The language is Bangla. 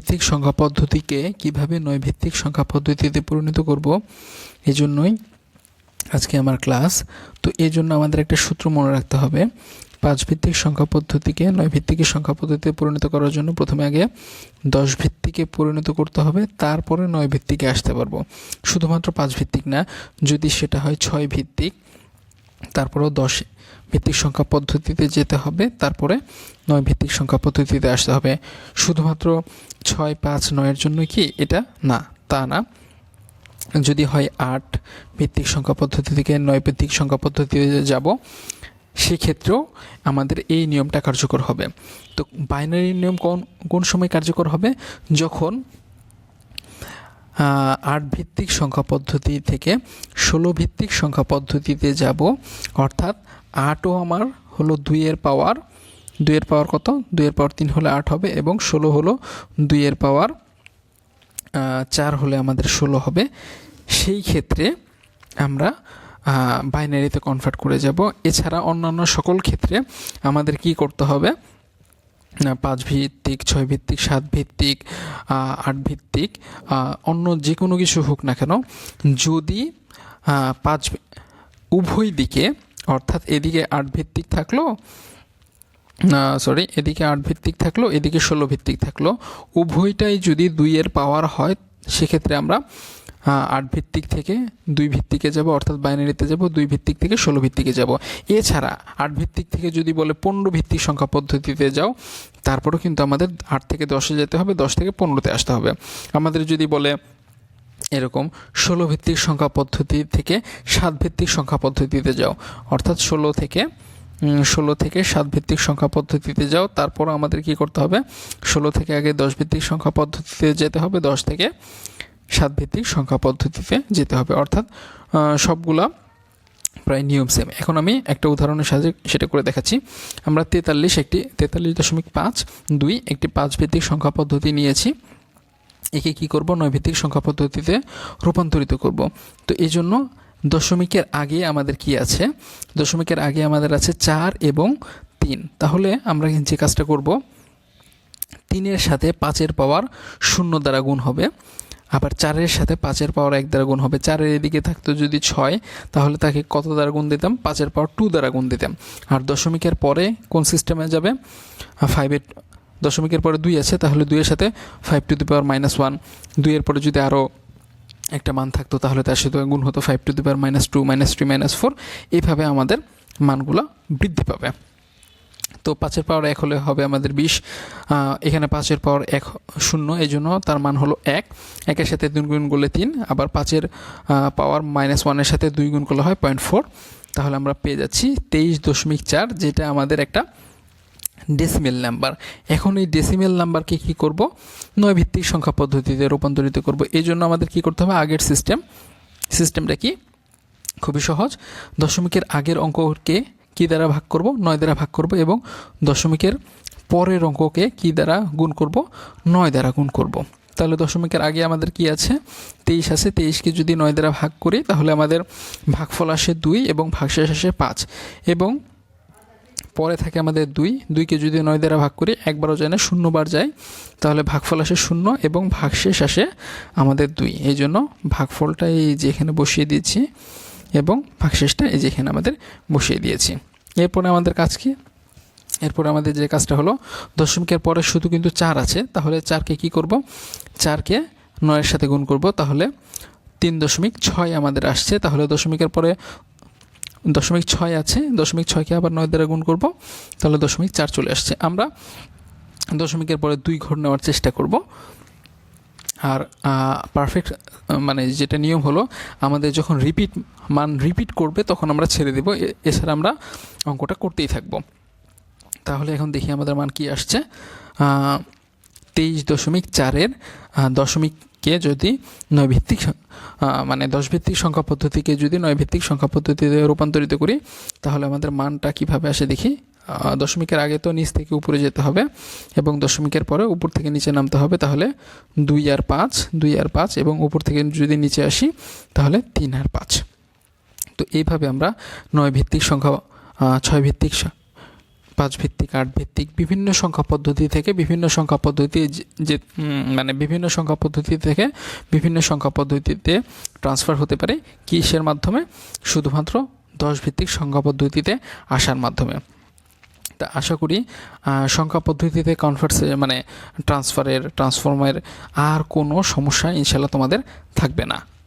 ভিত্তিক সংখ্যা পদ্ধতিকে কীভাবে নয় ভিত্তিক সংখ্যা পদ্ধতিতে পরিণত করব এই জন্যই আজকে আমার ক্লাস। তো এই জন্য আমাদের একটা সূত্র মনে রাখতে হবে পাঁচ ভিত্তিক সংখ্যা পদ্ধতিকে নয় ভিত্তিক সংখ্যা পদ্ধতিতে পরিণত করার জন্য প্রথমে আগে দশ ভিত্তিকে পরিণত করতে হবে, তারপরে নয় ভিত্তিকে আসতে পারব। শুধুমাত্র পাঁচ ভিত্তিক না, যদি সেটা হয় ছয় ভিত্তিক তারপরেও দশ ভিত্তিক সংখ্যা পদ্ধতিতে যেতে হবে, তারপরে নয় ভিত্তিক সংখ্যা পদ্ধতিতে আসতে হবে। শুধুমাত্র ছয়, পাঁচ, নয়ের জন্য কি এটা? না, তা না। যদি হয় আট ভিত্তিক সংখ্যা পদ্ধতি থেকে নয় ভিত্তিক সংখ্যা পদ্ধতিতে যাব, সেক্ষেত্রেও আমাদের এই নিয়মটা কার্যকর হবে। তো বাইনারি নিয়ম কোন কোন সময় কার্যকর হবে? যখন আট ভিত্তিক সংখ্যা পদ্ধতি থেকে ষোলো ভিত্তিক সংখ্যা পদ্ধতিতে যাব। অর্থাৎ আটও আমার হলো দুইয়ের পাওয়ার। দুইয়ের পাওয়ার কত? দুইয়ের পাওয়ার তিন হলে আট হবে এবং ষোলো হলো দুইয়ের পাওয়ার চার হলে আমাদের ষোলো হবে। সেই ক্ষেত্রে আমরা বাইনারিতে কনভার্ট করে যাব। এছাড়া অন্যান্য সকল ক্ষেত্রে আমাদের কি করতে হবে? পাঁচ ভিত্তিক ছয় ভিত্তিক সাত ভিত্তিক আট ভিত্তিক অন্য যে কোনো কিছু হোক না কেন, যদি পাঁচ উভয় দিকে, অর্থাৎ এদিকে আট ভিত্তিক থাকল সরি এদিকে আট ভিত্তিক থাকল, এদিকে ষোলো ভিত্তিক থাকল, উভয়টাই যদি দুইয়ের পাওয়ার হয়, সেক্ষেত্রে আমরা আট ভিত্তিক থেকে দুই ভিত্তিকে যাব, অর্থাৎ বাইনারিতে যাব, দুই ভিত্তিক থেকে ষোলো ভিত্তিকে যাব। এছাড়া আট ভিত্তিক থেকে যদি বলে পনেরো ভিত্তিক সংখ্যা পদ্ধতিতে যাও, তারপরেও কিন্তু আমাদের আট থেকে দশে যেতে হবে, দশ থেকে পনেরোতে আসতে হবে। আমাদের যদি বলে এরকম ষোলো ভিত্তিক সংখ্যা পদ্ধতি থেকে সাত ভিত্তিক সংখ্যা পদ্ধতিতে যাও, অর্থাৎ ষোলো থেকে ষোলো থেকে সাত ভিত্তিক সংখ্যা পদ্ধতিতে যাও তারপর আমাদের কি করতে হবে? ষোলো থেকে আগে দশ ভিত্তিক সংখ্যা পদ্ধতিতে যেতে হবে, দশ থেকে সাত ভিত্তিক সংখ্যা পদ্ধতিতে যেতে হবে। অর্থাৎ সবগুলা প্রায় নিয়ম সেম এখন আমি একটা উদাহরণের সাহায্যে সেটা করে দেখাচ্ছি। আমরা তেতাল্লিশ একটি, তেতাল্লিশ দশমিক পাঁচ, দুই একটি পাঁচ ভিত্তিক সংখ্যা পদ্ধতি নিয়েছি। একে কি করব? নয় ভিত্তিক সংখ্যা পদ্ধতিতে রূপান্তরিত করব। তো এই জন্য দশমিকের আগে আমাদের কি আছে? দশমিকের আগে আমাদের আছে চার এবং তিন। তাহলে আমরা যে কাজটা করব, তিনের সাথে পাঁচের পাওয়ার শূন্য দ্বারা গুণ হবে। আবার চারের সাথে পাঁচের পাওয়ার এক দ্বারা গুণ হবে। চারের এদিকে থাকতো যদি ছয়, তাহলে তাকে কত দ্বারা গুণ দিতাম? পাঁচের পাওয়ার টু দ্বারা গুণ দিতাম। আর দশমিকের পরে কোন সিস্টেমে যাবে? ফাইভের দশমিকের পরে দুই আছে, তাহলে দুইয়ের সাথে five to the power minus one দুইয়ের পরে যদি আরও একটা মান থাকতো, তাহলে তার সাথে গুণ হতো five to the power minus two minus three minus four এইভাবে আমাদের মানগুলো বৃদ্ধি পাবে। তো পাঁচের পাওয়ার এক হলে হবে আমাদের বিশ। এখানে পাঁচের পাওয়ার এক শূন্য এই জন্য তার মান হলো এক। একের সাথে দুই গুণ করলে তিন, আবার পাঁচের পাওয়ার মাইনাস ওয়ানের সাথে দুই গুণ করলে হয় পয়েন্ট ফোর তাহলে আমরা পেয়ে যাচ্ছি তেইশ দশমিক চার, যেটা আমাদের একটা ডেসিমেল নাম্বার এখন এই ডেসিমেল নাম্বারকে কি করব? নয় ভিত্তিক সংখ্যা পদ্ধতিতে রূপান্তরিত করব। এই জন্য আমাদের কি করতে হবে? আগের সিস্টেম সিস্টেমটা কি? খুবই সহজ। দশমিকের আগের অঙ্ককে কি দ্বারা ভাগ করব? নয় দ্বারা ভাগ করব এবং দশমিকের পরের অঙ্ককে কি দ্বারা গুণ করব? নয় দ্বারা গুণ করব। তাহলে দশমিকের আগে আমাদের কি আছে? তেইশ আছে। তেইশকে যদি নয় দ্বারা ভাগ করি, তাহলে আমাদের ভাগফল আসে দুই এবং ভাগশেষ আসে পাঁচ এবং পরে থাকে আমাদের দুই। দুইকে যদি নয় দ্বারা ভাগ করি, একবারও যায় না শূন্যবার যায়, তাহলে ভাগফল আসে শূন্য এবং ভাগশেষ আসে আমাদের দুই। এই জন্য ভাগফলটা এই যে এখানে বসিয়ে দিয়েছি। এবং ভাগশেষটা এই যে এখানে আমাদের বসিয়ে দিয়েছি। এরপরে আমাদের কাজ কি? এরপরে আমাদের যে কাজটা হলো, দশমিকের পরে শুধু কিন্তু চার আছে, তাহলে চারকে কি করব? চারকে নয়ের সাথে গুণ করব, তাহলে তিন দশমিক ছয় আমাদের আসছে, তাহলে দশমিকের পরে দশমিক ছয় আছে, দশমিক ছয়কে আবার নয় দ্বারা গুণ করব, তাহলে দশমিক চার চলে আসছে। আমরা দশমিকের পরে দুই ঘর নেওয়ার চেষ্টা করব আর পারফেক্ট মানে যেটা নিয়ম হলো আমাদের যখন রিপিট মান রিপিট করবে তখন আমরা ছেড়ে দেব। এছাড়া আমরা অঙ্কটা করতেই থাকব। তাহলে এখন দেখি আমাদের মান কি আসছে। তেইশ দশমিক চারের আহ, দশমিককে যদি নয় ভিত্তিক সং- মানে দশ ভিত্তিক সংখ্যা পদ্ধতিকে যদি নয় ভিত্তিক সংখ্যা পদ্ধতিতে রূপান্তরিত করি, তাহলে আমাদের মানটা কীভাবে আসে দেখি? দশমিকের আগে তো নিচ থেকে উপরে যেতে হবে এবং দশমিকের পরে উপর থেকে নিচে নামতে হবে, তাহলে দুই আর পাঁচ, দুই আর পাঁচ এবং উপর থেকে যদি নিচে আসি, তাহলে তিন আর পাঁচ। তো এইভাবে আমরা নয় ভিত্তিক সংখ্যা ছয় ভিত্তিক পাঁচ ভিত্তিক আট ভিত্তিক বিভিন্ন সংখ্যা পদ্ধতি থেকে বিভিন্ন সংখ্যা পদ্ধতি যে- মানে বিভিন্ন সংখ্যা পদ্ধতি থেকে বিভিন্ন সংখ্যা পদ্ধতিতে ট্রান্সফার হতে পারে কিসের মাধ্যমে? শুধুমাত্র দশ ভিত্তিক সংখ্যা পদ্ধতিতে আসার মাধ্যমে। তা আশা করি সংখ্যা পদ্ধতিতে কনভার্সে মানে ট্রান্সফারের ট্রান্সফর্মের আর কোনো সমস্যা ইনশাল্লাহ তোমাদের থাকবে না।